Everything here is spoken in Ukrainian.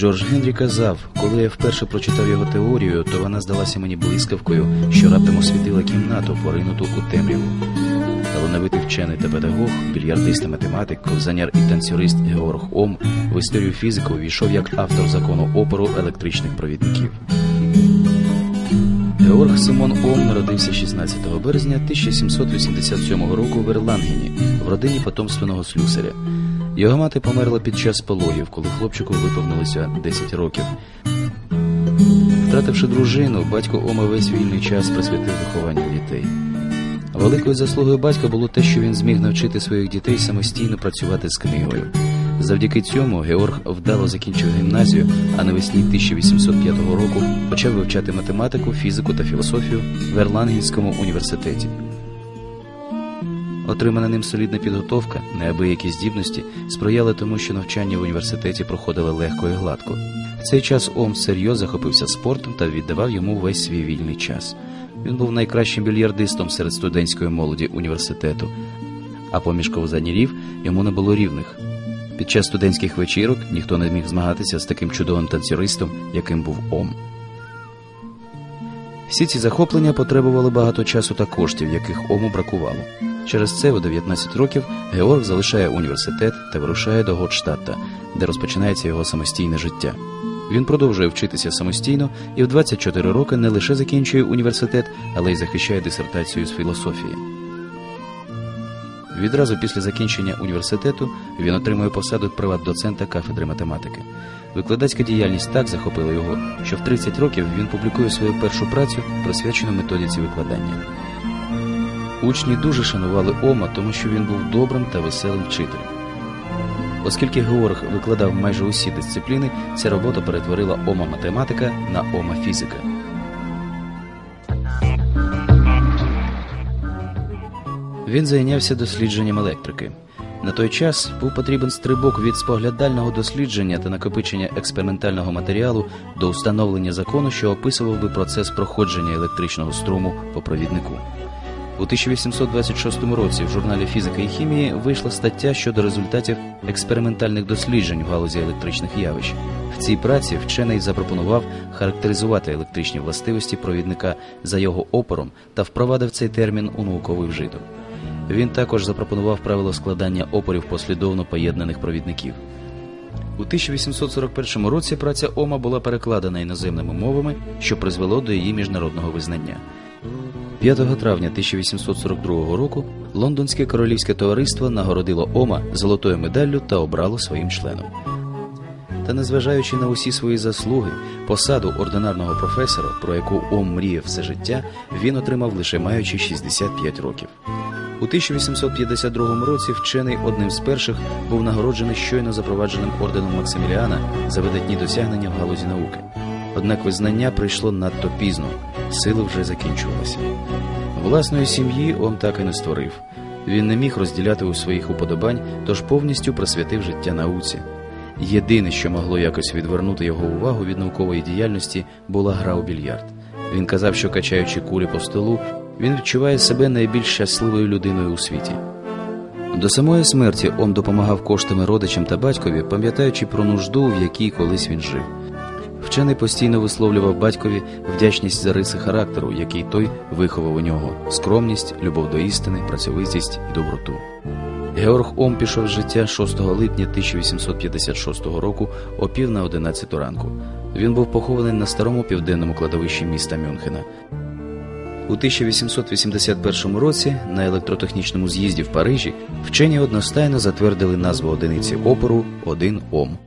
Джордж Генрі казав, коли я вперше прочитав його теорію, то вона здалася мені блискавкою, що раптом освітила кімнату, поринуту у темряву. Талановитий вчений та педагог, більярдист та математик, ковзаняр і танцюрист Георг Ом в історію фізику увійшов як автор закону опору електричних провідників. Георг Симон Ом народився 16 березня 1787 року в Ерлангені в родині потомственного слюсаря. Його мати померла під час пологів, коли хлопчику виповнилося 10 років. Втративши дружину, батько Ома весь вільний час присвятив вихованню дітей. Великою заслугою батька було те, що він зміг навчити своїх дітей самостійно працювати з книгою. Завдяки цьому Георг вдало закінчив гімназію, а навесні 1805 року почав вивчати математику, фізику та філософію в Ерлангенському університеті. Отримана ним солідна підготовка, неабиякі здібності сприяли тому, що навчання в університеті проходило легко і гладко. В цей час Ом серйозно захопився спортом та віддавав йому весь свій вільний час. Він був найкращим більярдистом серед студентської молоді університету, а поміж ковзанірів йому не було рівних. Під час студентських вечірок ніхто не міг змагатися з таким чудовим танцюристом, яким був Ом. Всі ці захоплення потребували багато часу та коштів, яких Ому бракувало. Через це у 19 років Георг залишає університет та вирушає до Готштадта, де розпочинається його самостійне життя. Він продовжує вчитися самостійно і в 24 роки не лише закінчує університет, але й захищає дисертацію з філософії. Відразу після закінчення університету він отримує посаду приват-доцента кафедри математики. Викладацька діяльність так захопила його, що в 30 років він публікує свою першу працю, присвячену методиці викладання. Учні дуже шанували Ома, тому що він був добрим та веселим вчителем. Оскільки Георг викладав майже усі дисципліни, ця робота перетворила Ома математика на Ома фізика. Він зайнявся дослідженням електрики. На той час був потрібен стрибок від споглядального дослідження та накопичення експериментального матеріалу до установлення закону, що описував би процес проходження електричного струму по провіднику. У 1826 році в журналі Фізика і хімії вийшла стаття щодо результатів експериментальних досліджень в галузі електричних явищ. В цій праці вчений запропонував характеризувати електричні властивості провідника за його опором та впровадив цей термін у науковий вжиток. Він також запропонував правило складання опорів послідовно поєднаних провідників. У 1841 році праця Ома була перекладена іноземними мовами, що призвело до її міжнародного визнання. 5 травня 1842 року Лондонське королівське товариство нагородило Ома золотою медаллю та обрало своїм членом. Та незважаючи на усі свої заслуги, посаду ординарного професора, про яку Ом мріяв все життя, він отримав лише маючи 65 років. У 1852 році вчений одним з перших був нагороджений щойно запровадженим орденом Максиміліана за видатні досягнення в галузі науки. Однак визнання прийшло надто пізно, сили вже закінчувалися. Власної сім'ї Ом так і не створив. Він не міг розділяти у своїх уподобань, тож повністю присвятив життя науці. Єдине, що могло якось відвернути його увагу від наукової діяльності, була гра у більярд. Він казав, що качаючи кулі по столу, він відчуває себе найбільш щасливою людиною у світі. До самої смерті Ом допомагав коштами родичам та батькові, пам'ятаючи про нужду, в якій колись він жив. Вчений постійно висловлював батькові вдячність за риси характеру, який той виховав у нього скромність, любов до істини, працьовитість і доброту. Георг Ом пішов з життя 6 липня 1856 року о пів на 11 ранку. Він був похований на старому південному кладовищі міста Мюнхена. У 1881 році на електротехнічному з'їзді в Парижі вчені одностайно затвердили назву одиниці опору 1 Ом.